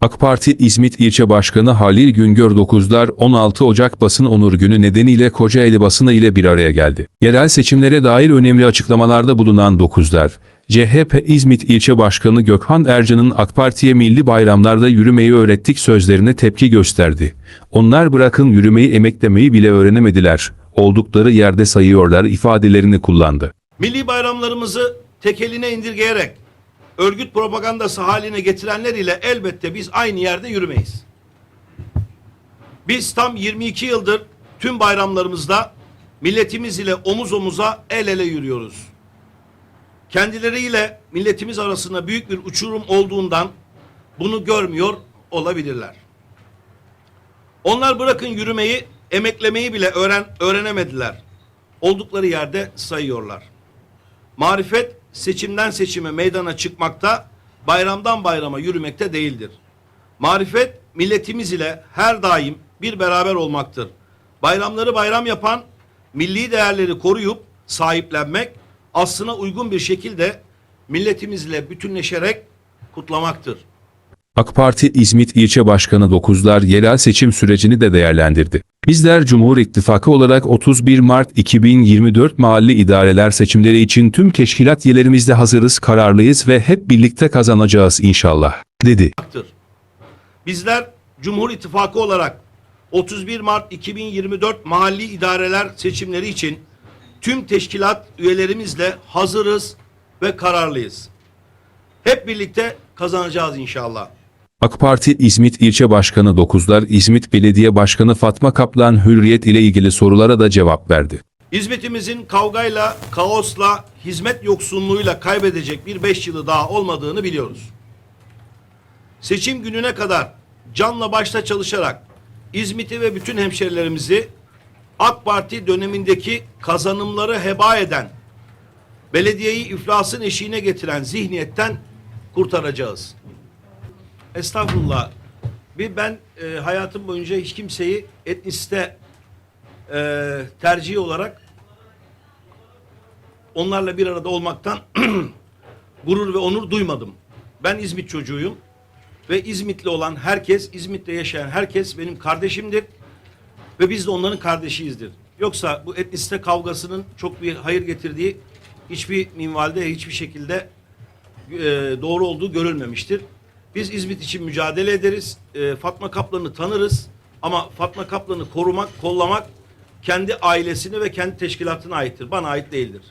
AK Parti İzmit İlçe Başkanı Halil Güngör 9'lar 16 Ocak basın onur günü nedeniyle Kocaeli basını ile bir araya geldi. Yerel seçimlere dair önemli açıklamalarda bulunan 9'lar, CHP İzmit İlçe Başkanı Gökhan Ercan'ın AK Parti'ye milli bayramlarda yürümeyi öğrettik sözlerine tepki gösterdi. Onlar bırakın yürümeyi emeklemeyi bile öğrenemediler. Oldukları yerde sayıyorlar ifadelerini kullandı. Milli bayramlarımızı tek eline indirgeyerek örgüt propagandası haline getirenler ile elbette biz aynı yerde yürümeyiz. Biz tam 22 yıldır tüm bayramlarımızda milletimiz ile omuz omuza el ele yürüyoruz. Kendileriyle milletimiz arasında büyük bir uçurum olduğundan bunu görmüyor olabilirler. Onlar bırakın yürümeyi, emeklemeyi bile öğren öğrenemediler. Oldukları yerde sayıyorlar. Marifet seçimden seçime meydana çıkmakta, bayramdan bayrama yürümekte değildir. Marifet milletimiz ile her daim bir beraber olmaktır. Bayramları bayram yapan, milli değerleri koruyup sahiplenmek, aslına uygun bir şekilde milletimizle bütünleşerek kutlamaktır. AK Parti İzmit İlçe Başkanı 9'lar yerel seçim sürecini de değerlendirdi. Bizler Cumhur İttifakı olarak 31 Mart 2024 mahalli idareler seçimleri için tüm teşkilat üyelerimizle hazırız, kararlıyız ve hep birlikte kazanacağız inşallah, dedi. Bizler Cumhur İttifakı olarak 31 Mart 2024 mahalli idareler seçimleri için tüm teşkilat üyelerimizle hazırız ve kararlıyız. Hep birlikte kazanacağız inşallah. AK Parti İzmit İlçe Başkanı 9'lar İzmit Belediye Başkanı Fatma Kaplan Hürriyet ile ilgili sorulara da cevap verdi. Hizmetimizin kavgayla, kaosla, hizmet yoksunluğuyla kaybedecek bir beş yılı daha olmadığını biliyoruz. Seçim gününe kadar canla başla çalışarak İzmit'i ve bütün hemşerilerimizi AK Parti dönemindeki kazanımları heba eden, belediyeyi iflasın eşiğine getiren zihniyetten kurtaracağız. Estağfurullah. Bir ben e, hayatım boyunca hiç kimseyi etnisite e, tercihi olarak onlarla bir arada olmaktan gurur ve onur duymadım. Ben İzmit çocuğuyum ve İzmitli olan herkes, İzmit'te yaşayan herkes benim kardeşimdir ve biz de onların kardeşiyizdir. Yoksa bu etnisite kavgasının çok bir hayır getirdiği hiçbir minvalde, hiçbir şekilde e, doğru olduğu görülmemiştir. Biz İzmit için mücadele ederiz. E, Fatma Kaplan'ı tanırız. Ama Fatma Kaplan'ı korumak, kollamak kendi ailesine ve kendi teşkilatına aittir. Bana ait değildir.